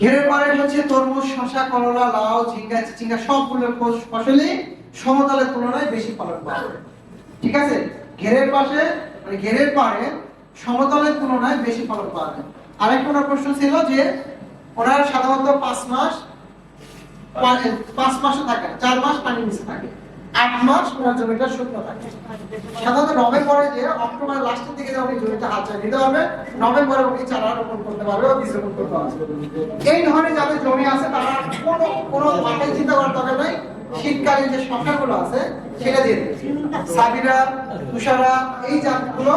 ঘেরের পরে হচ্ছে তরমুজ শশা করলা, লাউ, ঝিঙ্গা, চিচিঙ্গা, সবগুলো ফসলই সমতলের তুলনায় বেশি ফলন পাবে ঠিক আছে? ঘেরের পাশে মানে ঘেরের পারে সমতলের তুলনায় বেশি ফলন পাওয়া যায়। আরেকটা ওনার প্রশ্ন ছিল যে ওনার সাধারণত পাঁচ মাস পাঁচ মাসে থাকে চার মাস পানি নিচে থাকে। আট মাস ওনার জমিটা শুকনো থাকে। সাধারণত নভেম্বরে যে অক্টোবরের লাস্টের দিকে যে উনি জমিতে হাত চালিয়ে দিতে হবে, নভেম্বরে উনি চারা রোপণ করতে পারবে ও বীজ রোপণ করতে পারবে। এই ধরনের যাদের জমি আছে, তারা কোনো কোনো মাঠে চিন্তা করার দরকার নাই। শীতকালীন যে শশাগুলো আছে, সেটা দিয়ে সাবিরা, তুষারা, এই জাতগুলো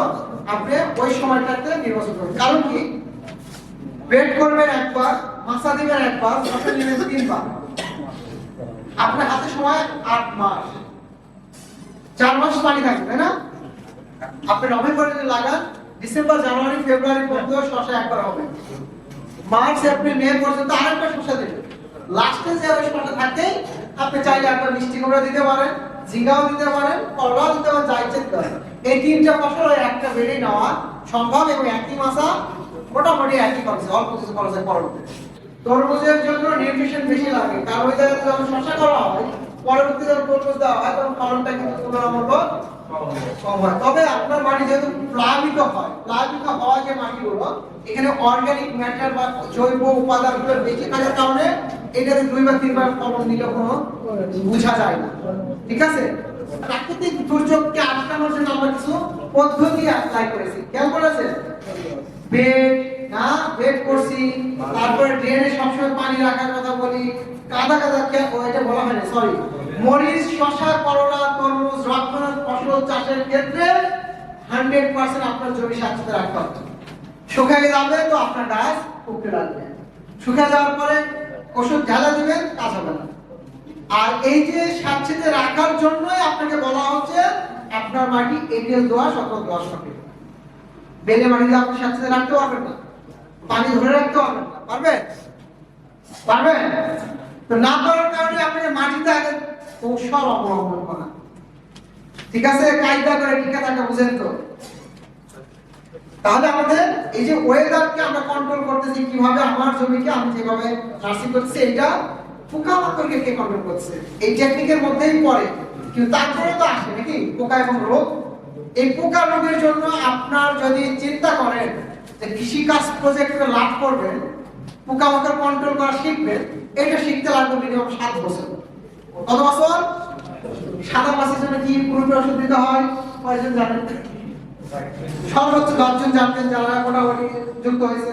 আপনি ওই সময়টাতে নির্বাচন করবেন কারণ কি? বেড করবেন একবার মাসা দিবেন একবার শশা দিবেন তিনবার আপনার হাতে সময় আট মাস। চার মাস পানি থাকবে তাই না? আপনি নভেম্বরে লাগান, ডিসেম্বর, জানুয়ারি, ফেব্রুয়ারি পর্যন্ত শশা একবার হবে। মার্চ, এপ্রিল, মে পর্যন্ত আরেকটা শশা দেবে। লাস্টে যে শশা থাকে, আপনি চাইলে একটা মিষ্টি কুমড়া দিতে পারেন, ঝিঙ্গাও দিতে পারেন, করলাও দিতে পারেন, যা ইচ্ছে দিতে পারেন। এই তিনটা ফসল একটা বেড়ে নেওয়া সম্ভব এবং একই মাসা মোটামুটি একই খরচে, অল্প কিছু খরচে পরবর্তী তরমুজের জন্য নিউট্রিশন বেশি লাগে, কারণ ওই জায়গায় যখন শশা করা হয় পরবর্তী যখন তরমুজ দেওয়া হয় হয়। কারণে এটাতে দুই বা তিনবার ফলন নিলে কোনো বোঝা যায় না। ঠিক আছে? প্রাকৃতিক দুর্যোগকে আটকানোর জন্য আমরা কিছু পদ্ধতি অ্যাপ্লাই করেছি। খেয়াল করেছে বেড না বেড করছি। তারপরে ড্রেনে সবসময় পানি রাখার কথা বলি। কাদা কাদা এটা বলা হয়নি সরি মরিচ শশা করলা, তরমুজ রক্ষণের ফসল চাষের ক্ষেত্রে হান্ড্রেড পার্সেন্ট আপনার জমি স্বাচ্ছতে রাখতে হবে। শুকায় যাবে তো আপনার গাছ উঠতে লাগবে। শুকায় যাওয়ার পরে ওষুধ ঢালা দিবেন, কাজ হবে না। আর এই যে স্বাচ্ছতে রাখার জন্যই আপনাকে বলা হচ্ছে, আপনার মাটি এটিএল দোয়াশ অথবা দোয়াশ মাটি বেলে মাটিতে আপনি স্বাচ্ছতে রাখতে পারবেন না। পানি ধরে রাখতে পারবেন না। পারবেন পারবেন তো না পারার কারণে আপনাকে মাটিতে আগে কৌশল অবলম্বন করা। ঠিক আছে? কায়দা করে টিকে থাকা বুঝেন তো। তাহলে আমাদের এই যে ওয়েদারকে আমরা কন্ট্রোল করতেছি, কীভাবে আমার জমিকে আমি যেভাবে নার্সিং করতেছি এটা পোকা পোকামাকড়কে কে কন্ট্রোল করছে? এই টেকনিকের মধ্যেই পড়ে। কিন্তু তারপরে তো আসে নাকি? পোকা এবং রোগ? এই পোকা রোগের জন্য আপনার যদি চিন্তা করেন যে কৃষি কাজ প্রজেক্টে লাভ করবেন পোকামাকড় কন্ট্রোল করা শিখবেন এটা শিখতে লাগবে মিনিমাম সাত বছর। কত বছর? সাদা মাছের জন্য কি পুরোপুরি ওষুধ দিতে হয়? কয়জন জানেন? সর্বোচ্চ দশজন জানতেন যারা মোটামুটি যুক্ত হয়েছে।